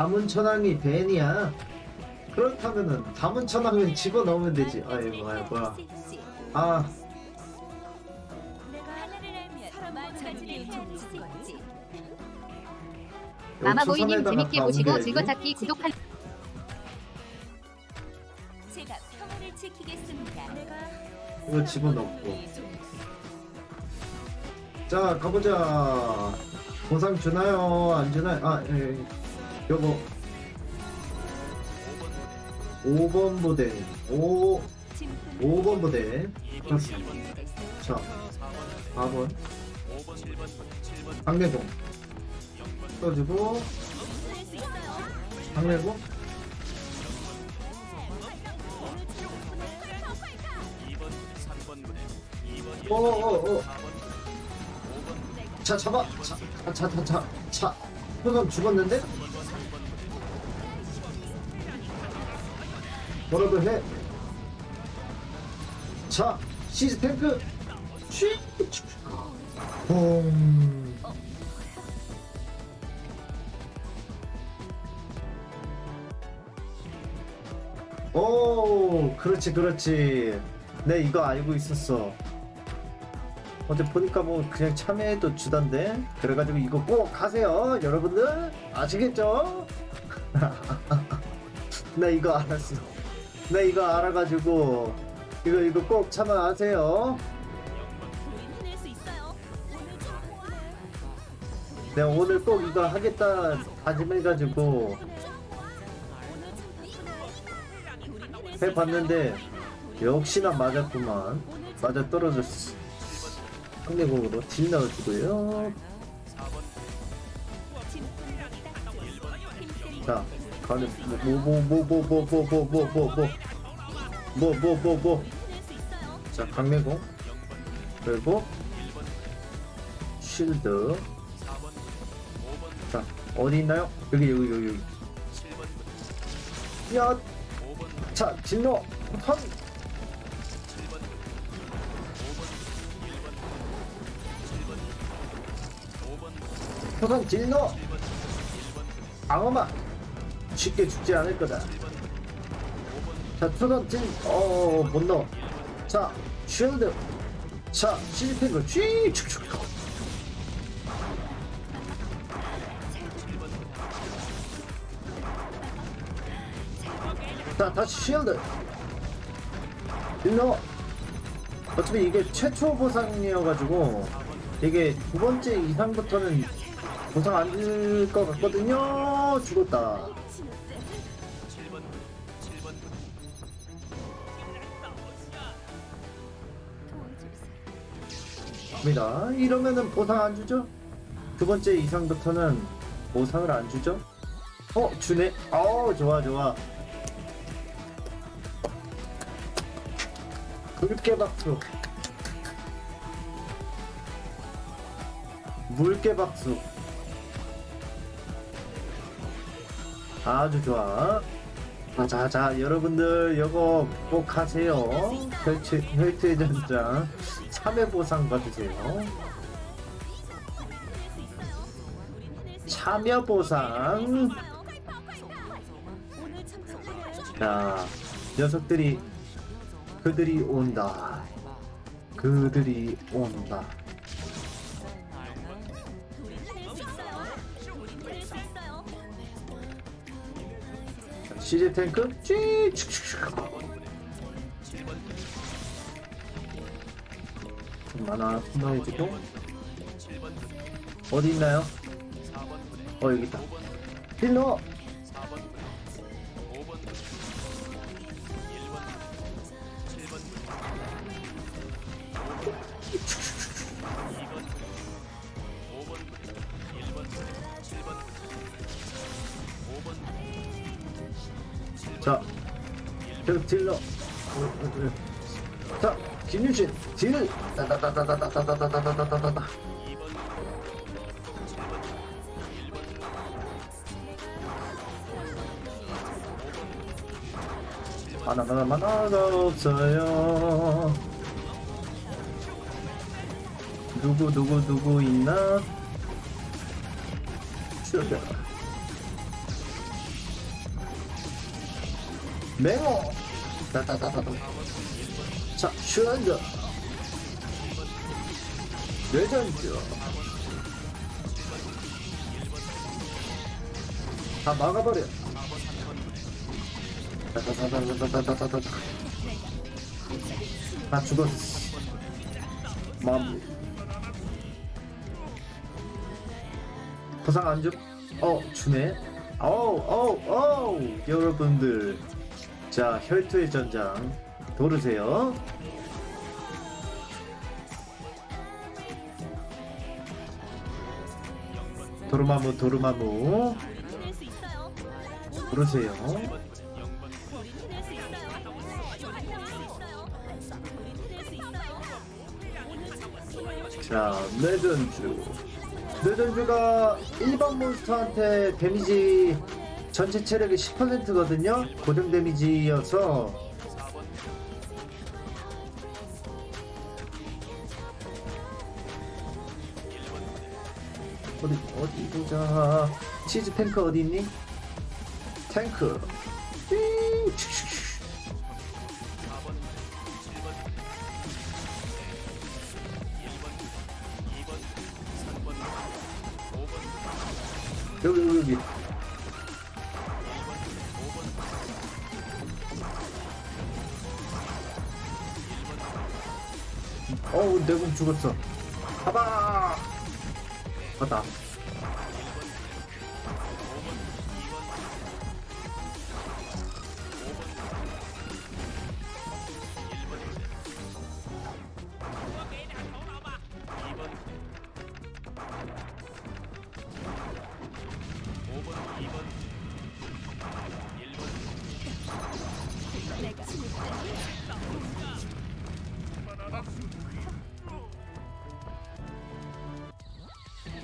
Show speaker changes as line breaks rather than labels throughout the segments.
다문천왕이 벤이야. 그렇다면은 다문천왕을 집어넣으면 되지. 아이고.
아줄수 있지.
마마보이님 재밌게
다
보시고. 즐거찾기 구독할
제가 평화를 지키겠습니다.
이거 집어넣고. 자 가보자. 보상 주나요? 안 주나요? 아 예. 여보 5번 부대 5 5번 부대 2번, 자, 1번 부대 자 4번. 5번 7번 7번 강내공 써주고. 강내공 오오오 어, 어, 어. 자 잡아. 자자자자 표선 죽었는데? 뭐라도 해. 자 시즈 탱크. 쉬. 봄. 오, 그렇지, 그렇지. 내 이거 알고 있었어. 어제 보니까 뭐 그냥 참여해도 주던데. 그래가지고 이거 꼭 하세요, 여러분들. 아시겠죠? 나 이거 알았어. 나 이거 알아가지고 이거 이거
꼭수 있어요. 오늘.
내가 오늘 꼭 이거 하겠다 다짐해가지고. 해봤는데 역시나 맞았구만. 맞아 떨어졌어. 상대공으로 딜 넣어주고요. 자, 가는 뭐뭐 뭐 뭐 뭐 뭐 뭐 뭐 뭐 뭐 뭐 뭐 뭐 자, 강내공 그리고 쉴드. 자, 어디 있나요? 여기 여기 여기 여기. 야, 자, 진로 턴. 표선 진로. 방어막 쉽게 죽지 않을 거다. 자, 표선 진, 어, 못 넣어. 자, 쉴드. 자, 실패그 쥐, 축축. 자, 다시 쉴드. 일로. 어차피 이게 최초 보상이어가지고 이게 두 번째 이상부터는 보상 안 줄 것 같거든요. 죽었다. 입니다. 이러면은 보상 안 주죠? 두 번째 이상부터는 보상을 안 주죠? 어, 주네. 어, 좋아, 좋아. 물개 박수. 물개 박수. 아주 좋아. 자, 자, 자, 여러분들, 이거 꼭 하세요. 혈트, 혈트의 전장. 참회 보상 받으세요. 참여 보상. 자, 녀석들이 그들이 온다. 그들이 온다. 시제 탱크 쥐 많아 분노해주고 어디 있나요? 어 여기 있다. 힐러. 자, 딜러. 어, 어, 어. 자, 김유신 딜. 따다다다다다다다다다다다다. 하나하나 만화가 없어요. 누구 누구 누구 있나? 죽여. 맹어 따따따따따 자 슈란드 레전드 다 막아버려. 따따따따따따따따따 다 죽었어. 마무리 부상 안 줌? 어 주네. 어우 어우 어우. 여러분들. 자 혈투의 전장 도르세요. 도르마무 도르마무. 도르세요. 자 레전주. 레전주가 일반 몬스터한테 데미지 전체 체력의 10%거든요. 고정 데미지여서 어디 어디 보자 치즈 탱크 어디 있니? 탱크 띵! 여기 여기 여기 어우 내공 죽었어 가봐
我打。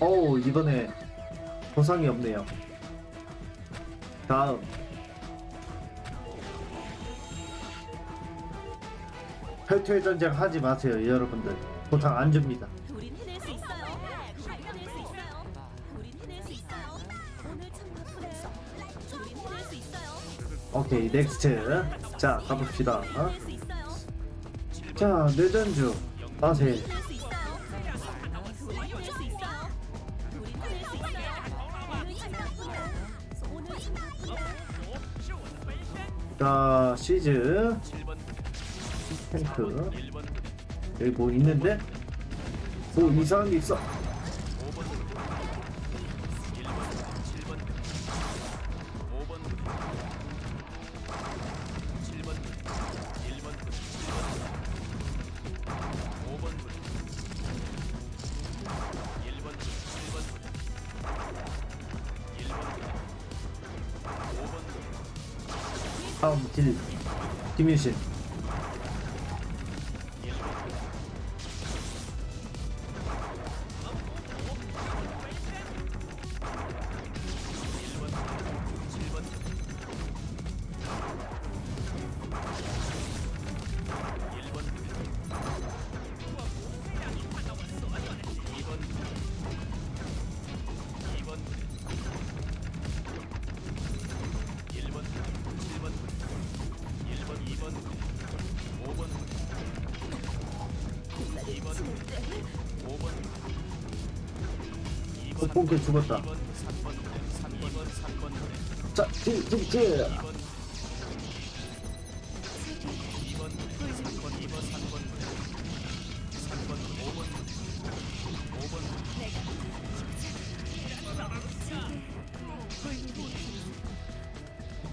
어우 이번에 보상이 없네요 다음 혈투의 전쟁 하지 마세요 여러분들 보상 안 줍니다
우린 해낼 수 있어요. 우린 해낼 수 있어요. 우린 해낼 수 있어요. 오늘 참 바쁘네요. 우린 해낼 수 있어요.
오케이 넥스트 자 가봅시다 어?
해낼 수 있어요.
자 내전주 마세 자 시즈. 탱크 여기 뭐 있는데? 뭐 이상한 게 있어 Tamam kilit. Kimin işi? 본캐 죽었다 자, 딜.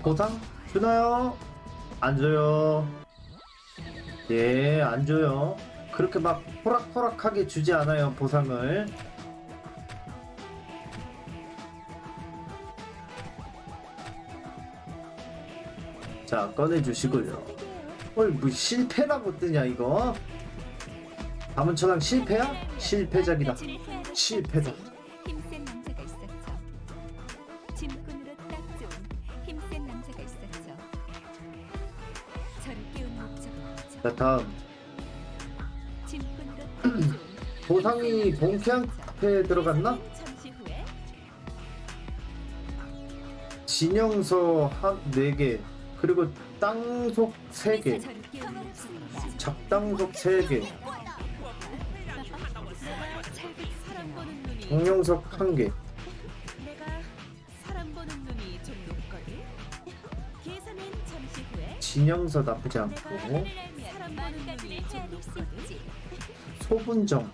보상 주나요? 안 줘요. 예, 안 줘요. 그렇게 막 호락호락하게 주지 않아요, 보상을. 자, 꺼내주시고요. 헐, 뭐 실패라고 뜨냐, 이거? 다문 천왕 실패야? 실패작이다. 실패다.
자,
다음. 보상이 본캐한테 들어갔나? 진영서 한 4개 그리고 땅속 3개. 작당속 3개. 정영석 1개. 진영서 나쁘지 않고. 소분정.